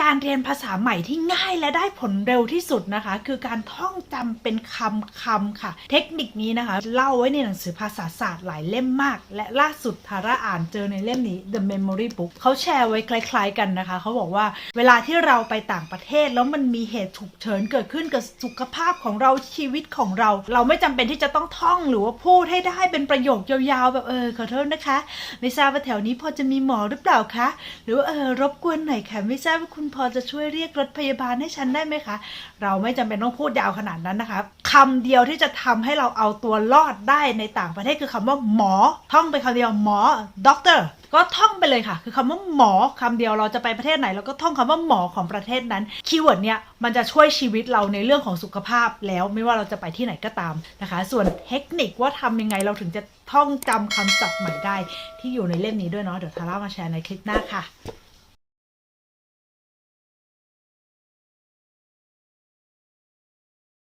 การเรียนภาษาใหม่ที่ง่ายและได้ผลเร็วที่สุดนะคะ คือการท่องจำเป็นคำคำค่ะ เทคนิคนี้นะคะ เล่าไว้ในหนังสือภาษาศาสตร์หลายเล่มมาก และล่าสุดทาร่าอ่านเจอในเล่มนี้ The Memory Book เขาแชร์ไว้คล้าย ๆ กันนะคะ เขาบอกว่าเวลาที่เราไปต่างประเทศแล้วมันมีเหตุฉุกเฉินเกิดขึ้นกับสุขภาพของเราชีวิตของเรา เราไม่จำเป็นที่จะต้องท่องหรือว่าพูดให้ได้เป็นประโยคยาวๆ แบบเออขอโทษนะคะ ไม่ทราบว่าแถวนี้พอจะมีหมอหรือเปล่าคะ หรือว่าเออรบกวนหน่อยค่ะไม่ทราบว่าคุณุณพอจะช่วยเรียกรถพยาบาลให้ฉันได้ไหมคะ เราไม่จำเป็นต้องพูดยาวขนาดนั้นนะคะคำเดียวที่จะทำให้เราเอาตัวรอดได้ในต่างประเทศคือคำว่าหมอ ท่องไปคำเดียวหมอ doctor ก็ท่องไปเลยค่ะ คือคำว่าหมอคำเดียวเราจะไปประเทศไหนเราก็ท่องคำว่าหมอของประเทศนั้นคีย์เวิร์ดเนี้ยมันจะช่วยชีวิตเราในเรื่องของสุขภาพแล้วไม่ว่าเราจะไปที่ไหนก็ตามนะคะ ส่วนเทคนิคว่าทำยังไงเราถึงจะท่องจำคำศัพท์ใหม่ได้ ที่อยู่ในเล่มนี้ด้วยเนาะเดี๋ยวทาร่ามาแชร์ในคลิปหน้าค่ะ